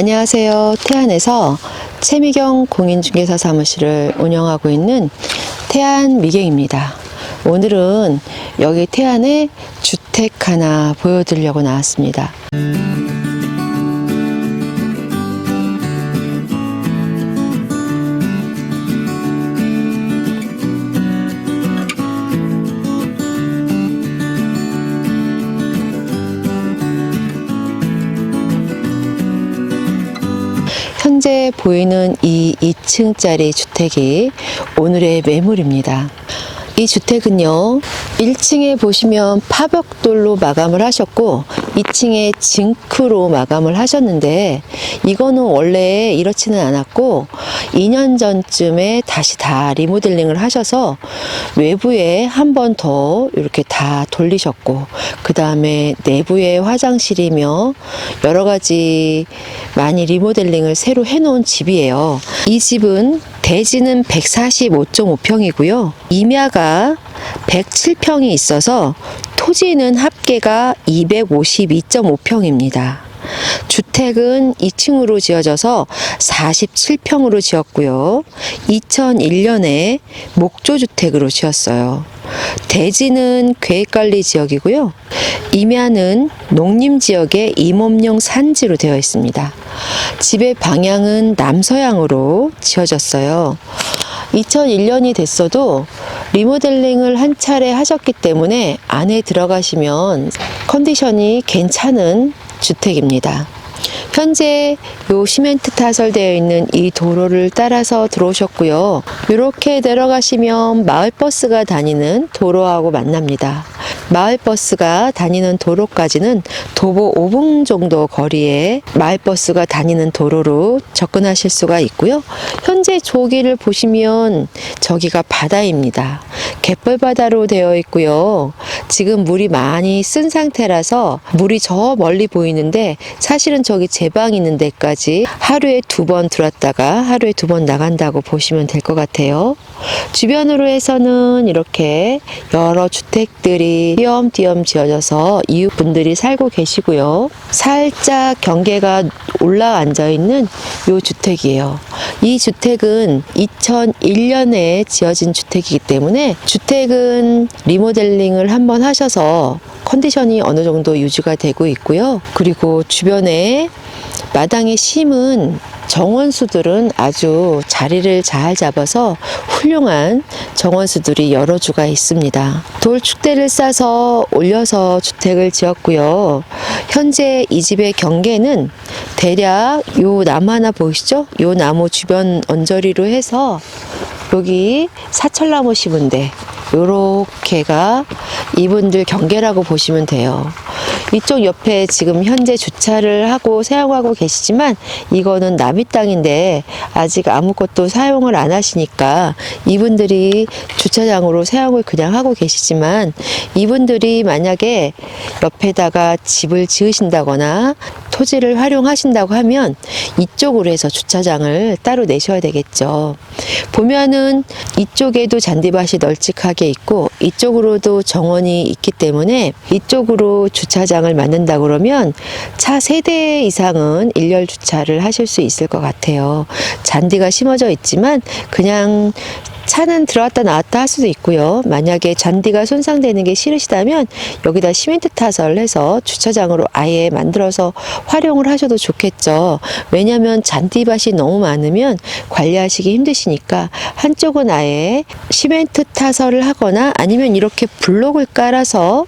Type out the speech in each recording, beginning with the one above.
안녕하세요. 태안에서 최미경 공인중개사 사무실을 운영하고 있는 태안 미경입니다. 오늘은 여기 태안에 주택 하나 보여드리려고 나왔습니다. 보이는 이 2층짜리 주택이 오늘의 매물입니다. 이 주택은요, 1층에 보시면 파벽돌로 마감을 하셨고, 2층에 징크로 마감을 하셨는데, 이거는 원래 이렇지는 않았고, 2년 전쯤에 다시 다 리모델링을 하셔서, 외부에 한 번 더 이렇게 다 돌리셨고, 그 다음에 내부에 화장실이며, 여러 가지 많이 리모델링을 새로 해놓은 집이에요. 이 집은 대지는 145.5평이고요. 임야가 107평이 있어서 토지는 합계가 252.5평입니다. 주택은 2층으로 지어져서 47평으로 지었고요. 2001년에 목조주택으로 지었어요. 대지는 계획관리 지역이고요. 임야는 농림지역의 임업용 산지로 되어 있습니다. 집의 방향은 남서향으로 지어졌어요. 2001년이 됐어도 리모델링을 한 차례 하셨기 때문에 안에 들어가시면 컨디션이 괜찮은 주택입니다. 현재 요 시멘트 타설되어 있는 이 도로를 따라서 들어오셨고요. 이렇게 내려가시면 마을버스가 다니는 도로하고 만납니다. 마을버스가 다니는 도로까지는 도보 5분 정도 거리에 마을버스가 다니는 도로로 접근하실 수가 있고요. 현재 조기를 보시면 저기가 바다입니다. 갯벌바다로 되어 있고요. 지금 물이 많이 쓴 상태라서 물이 저 멀리 보이는데 사실은 저기 제 방 있는 데까지 하루에 두 번 들어왔다가 하루에 두 번 나간다고 보시면 될 것 같아요. 주변으로 해서는 이렇게 여러 주택들이 띄엄띄엄 지어져서 이웃분들이 살고 계시고요. 살짝 경계가 올라앉아 있는 이 주택이에요. 이 주택은 2001년에 지어진 주택이기 때문에 주택은 리모델링을 한번 하셔서 컨디션이 어느 정도 유지가 되고 있고요. 그리고 주변에 마당에 심은 정원수들은 아주 자리를 잘 잡아서 훌륭한 정원수들이 여러 주가 있습니다. 돌축대를 싸서 올려서 주택을 지었고요. 현재 이 집의 경계는 대략 요 나무 하나 보이시죠? 요 나무 주변 언저리로 해서 여기 사철나무 심은데 요렇게가 이분들 경계라고 보시면 돼요. 이쪽 옆에 지금 현재 주차를 하고 사용하고 계시지만 이거는 남의 땅인데 아직 아무것도 사용을 안 하시니까 이분들이 주차장으로 사용을 그냥 하고 계시지만 이분들이 만약에 옆에다가 집을 지으신다거나 토지를 활용하신다고 하면 이쪽으로 해서 주차장을 따로 내셔야 되겠죠. 보면은 이쪽에도 잔디밭이 널찍하게 있고 이쪽으로도 정원이 있기 때문에 이쪽으로 주차장을 만든다 그러면 차 세 대 이상은 일렬 주차를 하실 수 있을 것 같아요. 잔디가 심어져 있지만 그냥 차는 들어왔다 나왔다 할 수도 있고요. 만약에 잔디가 손상되는 게 싫으시다면 여기다 시멘트 타설 해서 주차장으로 아예 만들어서 활용을 하셔도 좋겠죠. 왜냐하면 잔디밭이 너무 많으면 관리하시기 힘드시니까 한쪽은 아예 시멘트 타설을 하거나 아니면 이렇게 블록을 깔아서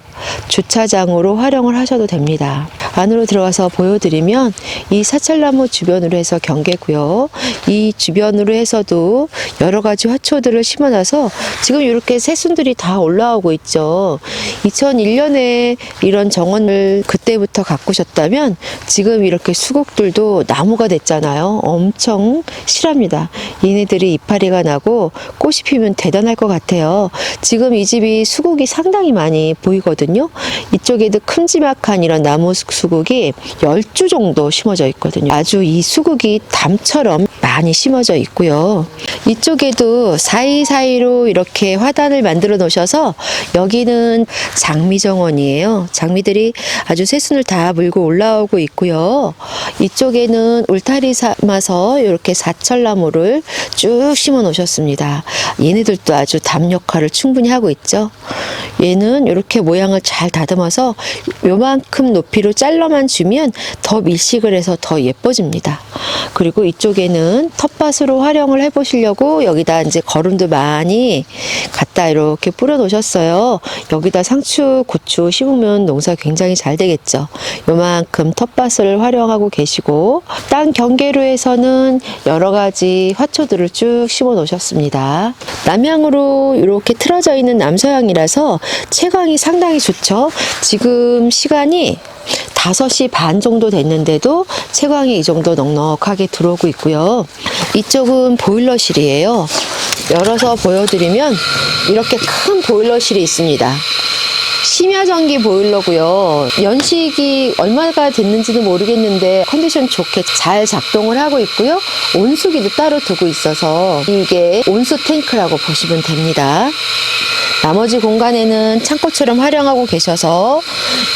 주차장으로 활용을 하셔도 됩니다. 안으로 들어가서 보여드리면 이 사철나무 주변으로 해서 경계고요. 이 주변으로 해서도 여러 가지 화초들을 심어놔서 지금 이렇게 새순들이 다 올라오고 있죠. 2001년에 이런 정원을 그때부터 가꾸셨다면 지금 이렇게 수국들도 나무가 됐잖아요. 엄청 실합니다. 얘네들이 이파리가 나고 꽃이 피면 대단할 것 같아요. 지금 이 집이 수국이 상당히 많이 보이거든요. 이쪽에도 큼지막한 이런 나무 수국이 10주 정도 심어져 있거든요. 아주 이 수국이 담처럼 많이 심어져 있고요. 이쪽에도 사이사이로 이렇게 화단을 만들어 놓으셔서 여기는 장미 정원이에요. 장미들이 아주 새순을 다 물고 올라오고 있고요. 이쪽에는 울타리 삼아서 이렇게 사철나무를 쭉 심어 놓으셨습니다. 얘네들도 아주 담 역할을 충분히 하고 있죠. 얘는 이렇게 모양을 잘 다듬어서 요만큼 높이로 잘라만 주면 더 밀식을 해서 더 예뻐집니다. 그리고 이쪽에는 텃밭으로 활용을 해보시려고 여기다 이제 거름도 많이 갖다 이렇게 뿌려 놓으셨어요. 여기다 상추, 고추 심으면 농사 굉장히 잘 되겠죠. 요만큼 텃밭을 활용하고 계시고 땅 경계로에서는 여러 가지 화초들을 쭉 심어 놓으셨습니다. 남향으로 이렇게 틀어져 있는 남서향이라서 채광이 상당히 좋죠. 지금 시간이 5시 반 정도 됐는데도 채광이 이 정도 넉넉하게 들어오고 있고요. 이쪽은 보일러실이에요. 열어서 보여드리면 이렇게 큰 보일러실이 있습니다. 심야전기 보일러고요. 연식이 얼마가 됐는지는 모르겠는데 컨디션 좋게 잘 작동을 하고 있고요. 온수기도 따로 두고 있어서 이게 온수 탱크라고 보시면 됩니다. 나머지 공간에는 창고처럼 활용하고 계셔서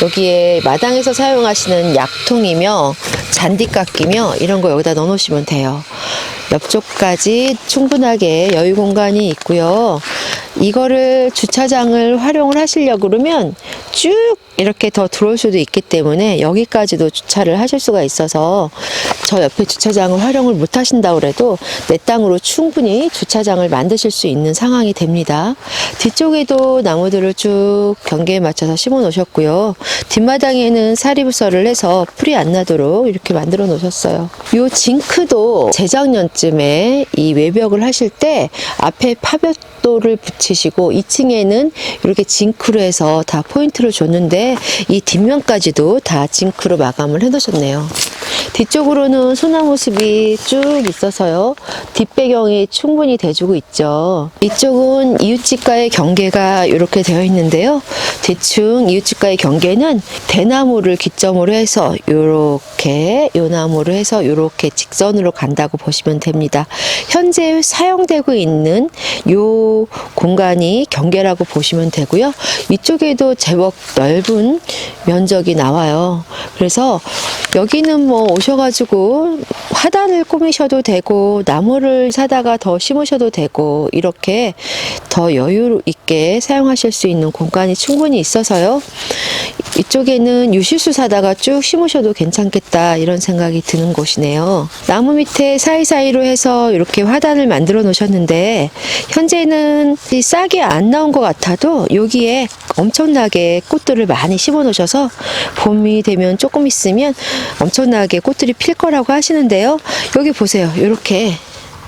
여기에 마당에서 사용하시는 약통이며 잔디깎이며 이런 거 여기다 넣어 놓으시면 돼요. 옆쪽까지 충분하게 여유 공간이 있고요. 이거를 주차장을 활용을 하시려고 그러면 쭉 이렇게 더 들어올 수도 있기 때문에 여기까지도 주차를 하실 수가 있어서 저 옆에 주차장을 활용을 못 하신다고 그래도 내 땅으로 충분히 주차장을 만드실 수 있는 상황이 됩니다. 뒤쪽에 도 나무들을 쭉 경계에 맞춰서 심어 놓으셨고요. 뒷마당에는 사리부설을 해서 풀이 안 나도록 이렇게 만들어 놓으셨어요. 요 징크도 재작년쯤에 이 외벽을 하실 때 앞에 파벽돌을 붙이시고 2층에는 이렇게 징크로 해서 다 포인트를 줬는데 이 뒷면까지도 다 징크로 마감을 해 놓으셨네요. 뒤쪽으로는 소나무 숲이 쭉 있어서요. 뒷배경이 충분히 돼주고 있죠. 이쪽은 이웃집과의 경계가 이렇게 되어 있는데요. 대충 이웃집과의 경계는 대나무를 기점으로 해서 이렇게 요 나무를 해서 이렇게 직선으로 간다고 보시면 됩니다. 현재 사용되고 있는 요 공간이 경계라고 보시면 되고요. 이쪽에도 제법 넓은 면적이 나와요. 그래서 여기는 뭐 오셔가지고 화단을 꾸미셔도 되고 나무를 사다가 더 심으셔도 되고 이렇게 더 여유 있게 사용하실 수 있는 공간이 충분히 있어서요. 이쪽에는 유실수 사다가 쭉 심으셔도 괜찮겠다 이런 생각이 드는 곳이네요. 나무 밑에 사이사이로 해서 이렇게 화단을 만들어 놓으셨는데 현재는 이 싹이 안 나온 것 같아도 여기에 엄청나게 꽃들을 많이 심어 놓으셔서 봄이 되면 조금 있으면 엄청나게 꽃들이 필 거라고 하시는데요. 여기 보세요. 이렇게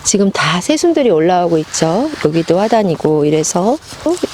지금 다 새순들이 올라오고 있죠. 여기도 화단이고 이래서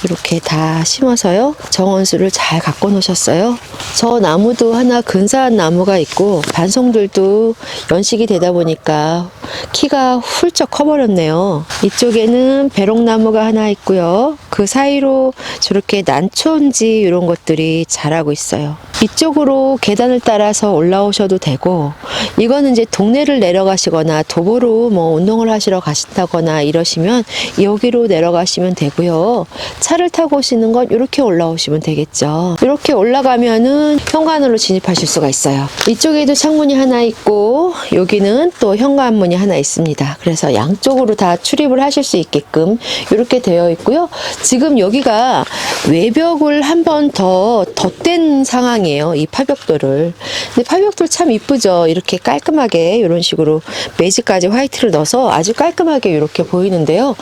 이렇게 다 심어서요. 정원수를 잘 갖고 놓으셨어요. 저 나무도 하나 근사한 나무가 있고 반송들도 연식이 되다 보니까 키가 훌쩍 커버렸네요. 이쪽에는 배롱나무가 하나 있고요. 그 사이로 저렇게 난초인지 이런 것들이 자라고 있어요. 이쪽으로 계단을 따라서 올라오셔도 되고 이거는 이제 동네를 내려가시거나 도보로 뭐 운동을 하시러 가신다거나 이러시면 여기로 내려가시면 되고요. 차를 타고 오시는 건 이렇게 올라오시면 되겠죠. 이렇게 올라가면은 현관으로 진입하실 수가 있어요. 이쪽에도 창문이 하나 있고 여기는 또 현관문이 하나 있습니다. 그래서 양쪽으로 다 출입을 하실 수 있게끔 이렇게 되어 있고요. 지금 여기가 외벽을 한 번 더 덧댄 상황이에요. 이 파벽돌을. 근데 파벽돌 참 이쁘죠. 이렇게 깔끔하게 이런 식으로 매직까지 화이트를 넣어서 아주 깔끔하게 이렇게 보이는데요.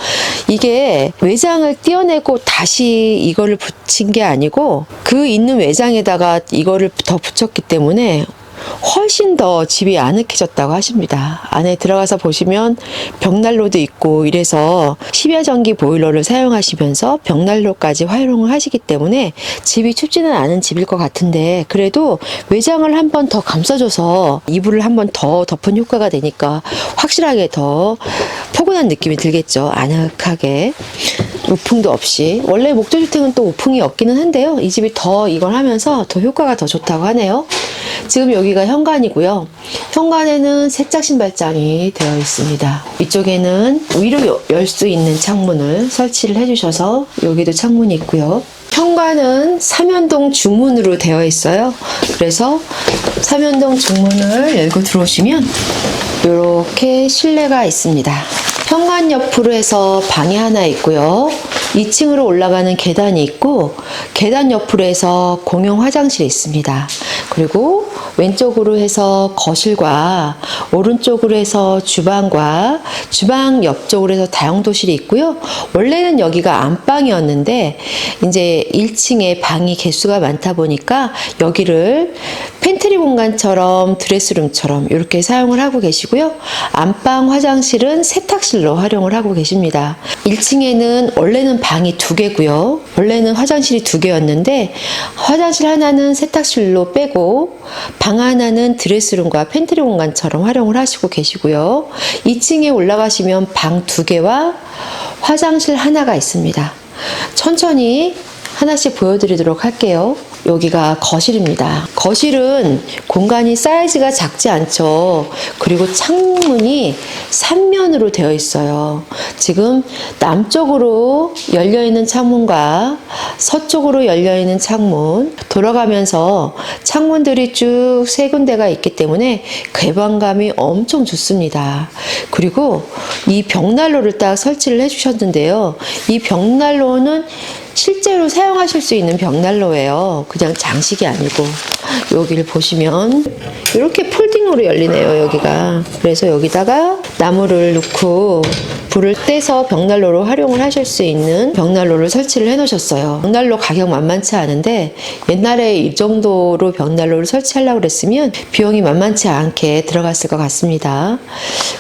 이게 외장을 띄어내고 다시 이거를 붙인 게 아니고 그 있는 외장에다가 이거를 더 붙였기 때문에 훨씬 더 집이 아늑해졌다고 하십니다. 안에 들어가서 보시면 벽난로도 있고 이래서 심야전기 보일러를 사용하시면서 벽난로까지 활용을 하시기 때문에 집이 춥지는 않은 집일 것 같은데 그래도 외장을 한 번 더 감싸줘서 이불을 한 번 더 덮은 효과가 되니까 확실하게 더 포근한 느낌이 들겠죠. 아늑하게. 우풍도 없이 원래 목조주택은 또 우풍이 없기는 한데요 이 집이 더 이걸 하면서 더 효과가 더 좋다고 하네요 지금 여기가 현관이고요. 현관에는 세짝 신발장이 되어 있습니다. 이쪽에는 위로 열 수 있는 창문을 설치를 해주셔서 여기도 창문이 있고요. 현관은 삼연동 중문으로 되어 있어요. 그래서 삼연동 중문을 열고 들어오시면 이렇게 실내가 있습니다. 현관 옆으로 해서 방이 하나 있고요. 2층으로 올라가는 계단이 있고 계단 옆으로 해서 공용 화장실이 있습니다. 그리고 왼쪽으로 해서 거실과 오른쪽으로 해서 주방과 주방 옆쪽으로 해서 다용도실이 있고요. 원래는 여기가 안방이었는데 이제 1층에 방이 개수가 많다 보니까 여기를 팬트리 공간처럼 드레스룸처럼 이렇게 사용을 하고 계시고요. 안방 화장실은 세탁실로 활용을 하고 계십니다. 1층에는 원래는 방이 두 개고요. 원래는 화장실이 두 개였는데 화장실 하나는 세탁실로 빼고 방 하나는 드레스룸과 팬트리 공간처럼 활용을 하시고 계시고요. 2층에 올라가시면 방 두 개와 화장실 하나가 있습니다. 천천히 하나씩 보여드리도록 할게요. 여기가 거실입니다. 거실은 공간이 사이즈가 작지 않죠. 그리고 창문이 3면으로 되어 있어요. 지금 남쪽으로 열려 있는 창문과 서쪽으로 열려 있는 창문 돌아가면서 창문들이 쭉 세 군데가 있기 때문에 개방감이 엄청 좋습니다. 그리고 이 벽난로를 딱 설치를 해 주셨는데요. 이 벽난로는 실제로 사용하실 수 있는 벽난로예요. 그냥 장식이 아니고 여기를 보시면 이렇게 폴딩으로 열리네요. 여기가 그래서 여기다가 나무를 넣고 불을 떼서 벽난로로 활용을 하실 수 있는 벽난로를 설치를 해 놓으셨어요. 벽난로 가격 만만치 않은데 옛날에 이 정도로 벽난로를 설치하려고 그랬으면 비용이 만만치 않게 들어갔을 것 같습니다.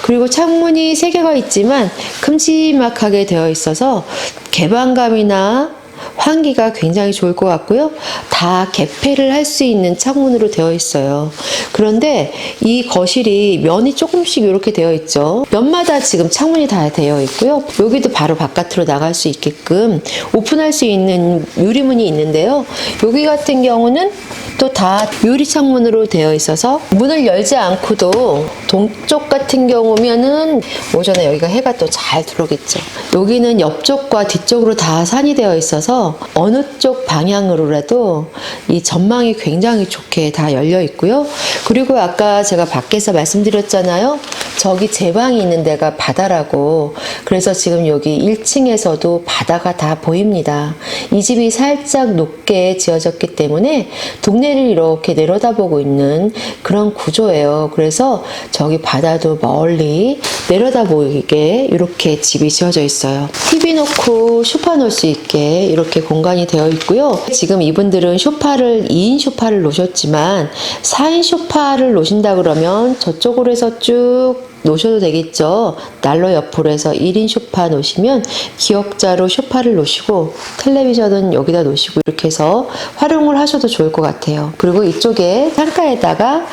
그리고 창문이 세 개가 있지만 큼지막하게 되어 있어서 개방감이나 환기가 굉장히 좋을 것 같고요. 다 개폐를 할 수 있는 창문으로 되어 있어요. 그런데 이 거실이 면이 조금씩 이렇게 되어 있죠. 면마다 지금 창문이 다 되어 있고요. 여기도 바로 바깥으로 나갈 수 있게끔 오픈할 수 있는 유리문이 있는데요. 여기 같은 경우는 또 다 유리 창문으로 되어 있어서 문을 열지 않고도 동쪽 같은 경우면은 오전에 여기가 해가 또 잘 들어오겠죠. 여기는 옆쪽과 뒤쪽으로 다 산이 되어 있어서 어느 쪽 방향으로라도 이 전망이 굉장히 좋게 다 열려 있고요. 그리고 아까 제가 밖에서 말씀드렸잖아요. 저기 제 방이 있는 데가 바다라고. 그래서 지금 여기 1층에서도 바다가 다 보입니다. 이 집이 살짝 높게 지어졌기 때문에 동네를 이렇게 내려다보고 있는 그런 구조예요. 그래서 저기 바다도 멀리 내려다보이게 이렇게 집이 지어져 있어요. TV 놓고 소파 놓을 수 있게 이렇게 공간이 되어 있고요. 지금 이분들은 소파를 2인 소파를 놓으셨지만 4인 소파를 놓으신다 그러면 저쪽으로 해서 쭉 놓으셔도 되겠죠. 난로 옆으로 해서 1인 소파 놓으시면 기역자로 소파를 놓으시고 텔레비전은 여기다 놓으시고 이렇게 해서 활용을 하셔도 좋을 것 같아요. 그리고 이쪽에 창가에다가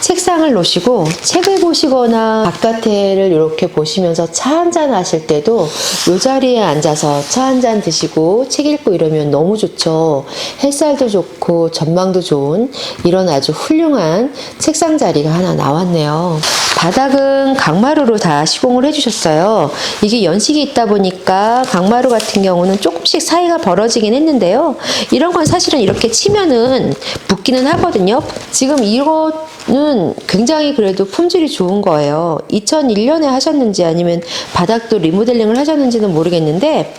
책상을 놓으시고 책을 보시거나 바깥에를 이렇게 보시면서 차 한잔 하실 때도 이 자리에 앉아서 차 한 잔 드시고 책 읽고 이러면 너무 좋죠. 햇살도 좋고 전망도 좋은 이런 아주 훌륭한 책상 자리가 하나 나왔네요. 바닥은 강마루로 다 시공을 해주셨어요. 이게 연식이 있다 보니까 강마루 같은 경우는 조금씩 사이가 벌어지긴 했는데요. 이런 건 사실은 이렇게 치면은 붙기는 하거든요. 지금 이거는 굉장히 그래도 품질이 좋은 거예요. 2001년에 하셨는지 아니면 바닥도 리모델링을 하셨는지는 모르겠는데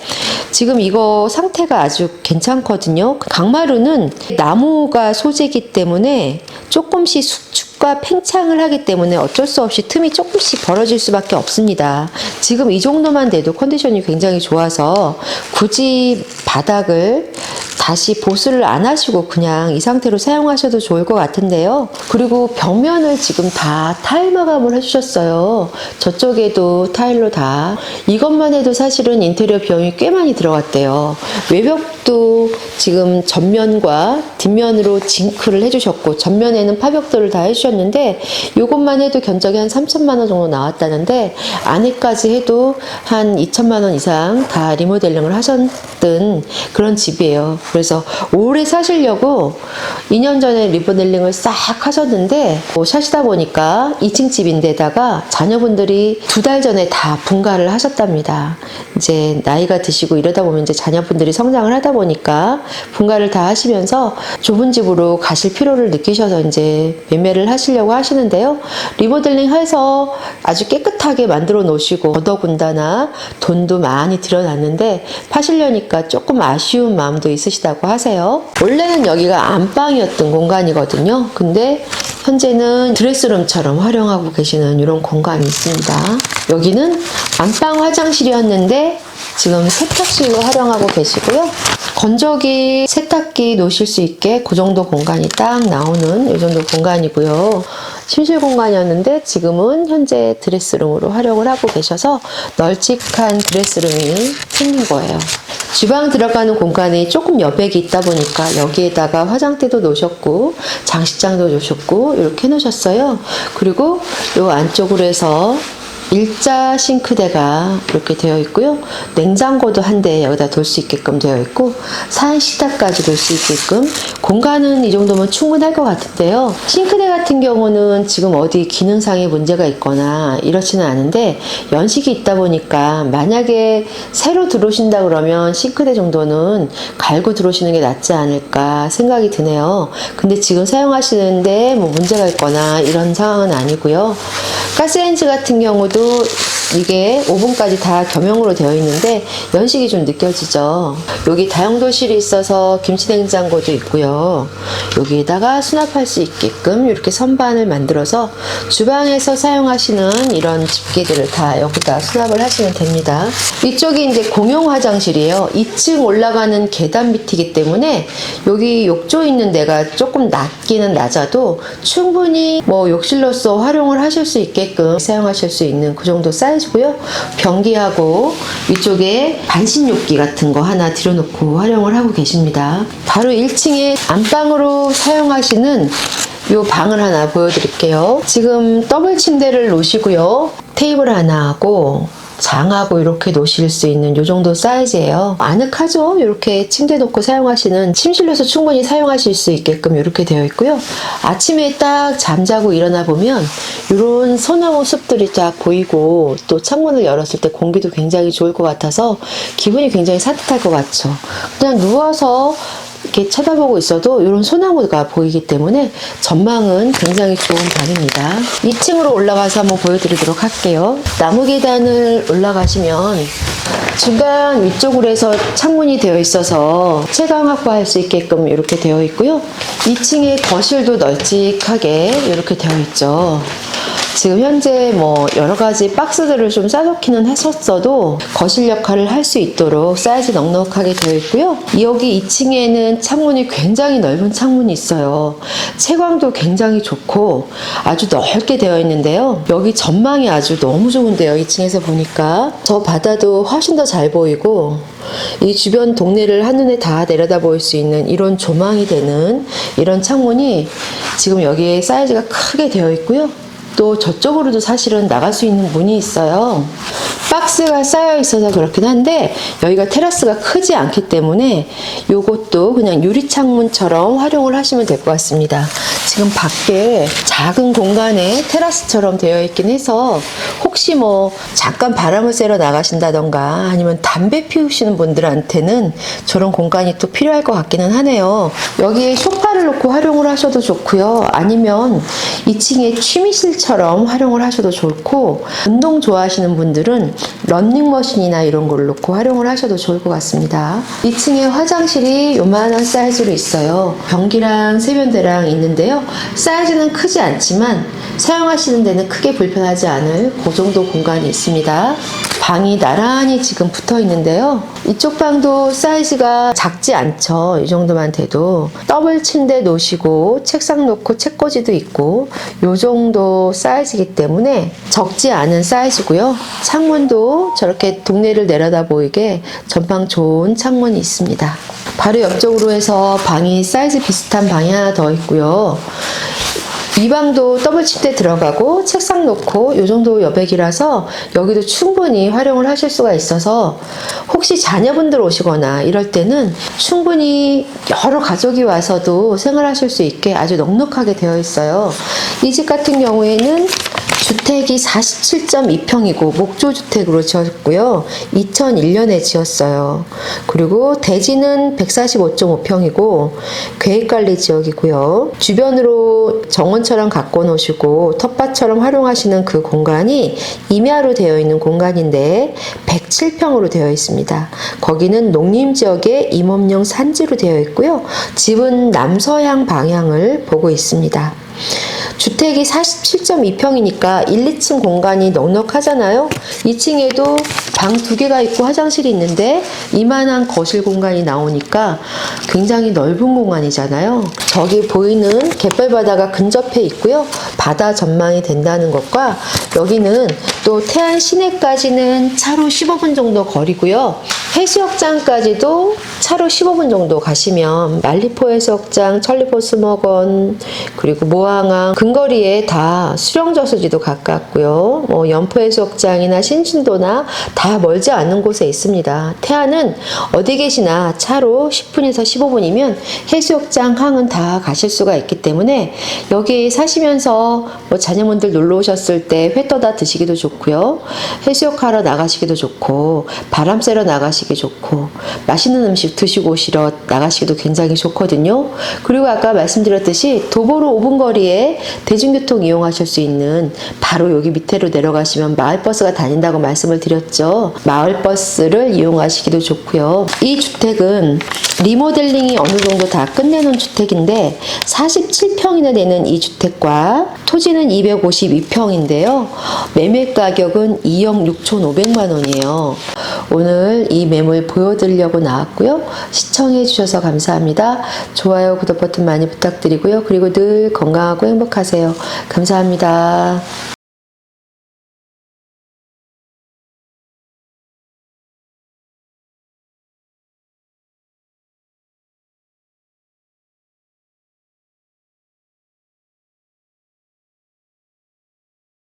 지금 이거 상태가 아주 괜찮거든요. 강마루는 나무가 소재이기 때문에 조금씩 수축 과 팽창을 하기 때문에 어쩔 수 없이 틈이 조금씩 벌어질 수밖에 없습니다. 지금 이 정도만 돼도 컨디션이 굉장히 좋아서 굳이 바닥을 다시 보수를 안 하시고 그냥 이 상태로 사용하셔도 좋을 것 같은데요. 그리고 벽면을 지금 다 타일 마감을 해주셨어요. 저쪽에도 타일로 다. 이것만 해도 사실은 인테리어 비용이 꽤 많이 들어갔대요. 외벽도 지금 전면과 뒷면으로 징크를 해주셨고 전면에는 파벽돌을 다 해주셨는데 이것만 해도 견적이 한 3천만 원 정도 나왔다는데 안에까지 해도 한 2천만 원 이상 다 리모델링을 하셨던 그런 집이에요. 그래서 오래 사시려고 2년 전에 리모델링을 싹 하셨는데 뭐 사시다 보니까 2층 집인데다가 자녀분들이 두 달 전에 다 분가를 하셨답니다. 이제 나이가 드시고 이러다 보면 이제 자녀분들이 성장을 하다 보니까 분가를 다 하시면서 좁은 집으로 가실 필요를 느끼셔서 이제 매매를 하시려고 하시는데요. 리모델링 해서 아주 깨끗하게 만들어 놓으시고 더더군다나 돈도 많이 들여놨는데 파시려니까 조금 아쉬운 마음도 있으시다 고 하세요. 원래는 여기가 안방이었던 공간이거든요. 근데 현재는 드레스룸처럼 활용하고 계시는 이런 공간이 있습니다. 여기는 안방 화장실이었는데 지금 세탁실로 활용하고 계시고요. 건조기, 세탁기 놓으실 수 있게 그 정도 공간이 딱 나오는 이 정도 공간이고요. 침실 공간이었는데 지금은 현재 드레스룸으로 활용을 하고 계셔서 널찍한 드레스룸이 생긴 거예요. 주방 들어가는 공간이 조금 여백이 있다 보니까 여기에다가 화장대도 놓으셨고 장식장도 놓으셨고 이렇게 해놓으셨어요. 그리고 이 안쪽으로 해서 일자 싱크대가 이렇게 되어 있고요. 냉장고도 한 대 여기다 둘수 있게끔 되어 있고 사인 식탁까지 둘수 있게끔 공간은 이 정도면 충분할 것 같은데요. 싱크대 같은 경우는 지금 어디 기능상의 문제가 있거나 이렇지는 않은데 연식이 있다 보니까 만약에 새로 들어오신다 그러면 싱크대 정도는 갈고 들어오시는 게 낫지 않을까 생각이 드네요. 근데 지금 사용하시는데 뭐 문제가 있거나 이런 상황은 아니고요. 가스레인지 같은 경우도 이게 오븐까지 다 겸용으로 되어 있는데 연식이 좀 느껴지죠. 여기 다용도실이 있어서 김치냉장고도 있고요. 여기에다가 수납할 수 있게끔 이렇게 선반을 만들어서 주방에서 사용하시는 이런 집게들을 다 여기다 수납을 하시면 됩니다. 이쪽이 이제 공용 화장실이에요. 2층 올라가는 계단 밑이기 때문에 여기 욕조 있는 데가 조금 낮기는 낮아도 충분히 뭐 욕실로서 활용을 하실 수 있게끔 사용하실 수 있는 그 정도 사이즈고요. 변기하고 위쪽에 반신욕기 같은 거 하나 들여놓고 활용을 하고 계십니다. 바로 1층에 안방으로 사용하시는 요 방을 하나 보여드릴게요. 지금 더블 침대를 놓으시고요. 테이블 하나 하고 장하고 이렇게 놓으실 수 있는 요 정도 사이즈예요. 아늑하죠? 이렇게 침대 놓고 사용하시는 침실로서 충분히 사용하실 수 있게끔 이렇게 되어 있고요. 아침에 딱 잠자고 일어나 보면 이런 소나무 숲들이 딱 보이고 또 창문을 열었을 때 공기도 굉장히 좋을 것 같아서 기분이 굉장히 산뜻할 것 같죠. 그냥 누워서 이렇게 쳐다보고 있어도 이런 소나무가 보이기 때문에 전망은 굉장히 좋은 방입니다. 2층으로 올라가서 한번 보여드리도록 할게요. 나무 계단을 올라가시면 중간 위쪽으로 해서 창문이 되어 있어서 채광 확보할 수 있게끔 이렇게 되어 있고요. 2층에 거실도 널찍하게 이렇게 되어 있죠. 지금 현재 뭐 여러 가지 박스들을 좀 싸놓기는 했었어도 거실 역할을 할 수 있도록 사이즈 넉넉하게 되어 있고요. 여기 2층에는 창문이 굉장히 넓은 창문이 있어요. 채광도 굉장히 좋고 아주 넓게 되어 있는데요. 여기 전망이 아주 너무 좋은데요. 2층에서 보니까 저 바다도 훨씬 더 잘 보이고 이 주변 동네를 한눈에 다 내려다 보일 수 있는 이런 조망이 되는 이런 창문이 지금 여기에 사이즈가 크게 되어 있고요. 또 저쪽으로도 사실은 나갈 수 있는 문이 있어요. 박스가 쌓여 있어서 그렇긴 한데 여기가 테라스가 크지 않기 때문에 요것도 그냥 유리 창문처럼 활용을 하시면 될 것 같습니다. 지금 밖에 작은 공간에 테라스처럼 되어 있긴 해서 혹시 뭐 잠깐 바람을 쐬러 나가신다던가 아니면 담배 피우시는 분들한테는 저런 공간이 또 필요할 것 같기는 하네요. 여기에 소파를 놓고 활용을 하셔도 좋고요. 아니면 2층에 취미실 처럼 활용을 하셔도 좋고 운동 좋아하시는 분들은 런닝머신이나 이런 걸 놓고 활용을 하셔도 좋을 것 같습니다. 2층에 화장실이 요만한 사이즈로 있어요. 변기랑 세면대랑 있는데요. 사이즈는 크지 않지만 사용하시는 데는 크게 불편하지 않을 그 정도 공간이 있습니다. 방이 나란히 지금 붙어 있는데요. 이쪽 방도 사이즈가 작지 않죠. 이 정도만 돼도 더블 침대 놓으시고 책상 놓고 책꽂이도 있고 요 정도 사이즈이기 때문에 적지 않은 사이즈고요. 창문도 저렇게 동네를 내려다 보이게 전방 좋은 창문이 있습니다. 바로 옆쪽으로 해서 방이 사이즈 비슷한 방이 하나 더 있고요. 이 방도 더블 침대 들어가고 책상 놓고 요 정도 여백이라서 여기도 충분히 활용을 하실 수가 있어서 혹시 자녀분들 오시거나 이럴 때는 충분히 여러 가족이 와서도 생활하실 수 있게 아주 넉넉하게 되어 있어요. 이 집 같은 경우에는 주택이 47.2평이고 목조주택으로 지었고요. 2001년에 지었어요. 그리고 대지는 145.5평이고 계획관리 지역이고요. 주변으로 정원처럼 갖고 놓으시고 텃밭처럼 활용하시는 그 공간이 임야로 되어 있는 공간인데 107평으로 되어 있습니다. 거기는 농림지역의 임업용 산지로 되어 있고요. 집은 남서향 방향을 보고 있습니다. 주택이 47.2평이니까 1, 2층 공간이 넉넉하잖아요. 2층에도 방 두 개가 있고 화장실이 있는데 이만한 거실 공간이 나오니까 굉장히 넓은 공간이잖아요. 저기 보이는 갯벌바다가 근접해 있고요. 바다 전망이 된다는 것과 여기는 또 태안 시내까지는 차로 15분 정도 거리고요. 해수욕장까지도 차로 15분 정도 가시면 말리포 해수욕장, 천리포 수목원, 그리고 모 항항 근거리에 다 수령저수지도 가깝고요. 뭐 연포 해수욕장이나 신신도나 다 멀지 않은 곳에 있습니다. 태안은 어디 계시나 차로 10분에서 15분이면 해수욕장, 항은 다 가실 수가 있기 때문에 여기 사시면서 뭐 자녀분들 놀러 오셨을 때 회 떠다 드시기도 좋고요. 해수욕하러 나가시기도 좋고 바람 쐬러 나가시기 좋고 맛있는 음식 드시고 오시러 나가시기도 굉장히 좋거든요. 그리고 아까 말씀드렸듯이 도보로 5분 거리 에 대중교통 이용하실 수 있는 바로 여기 밑으로 내려가시면 마을버스가 다닌다고 말씀을 드렸죠. 마을버스를 이용하시기도 좋고요. 이 주택은 리모델링이 어느 정도 다 끝내놓은 주택인데 47평이나 되는 이 주택과 토지는 252평인데요. 매매 가격은 2억 6천5백만 원이에요. 오늘 이 매물 보여드리려고 나왔고요. 시청해 주셔서 감사합니다. 좋아요, 구독 버튼 많이 부탁드리고요. 그리고 늘 건강하고 행복하세요. 감사합니다.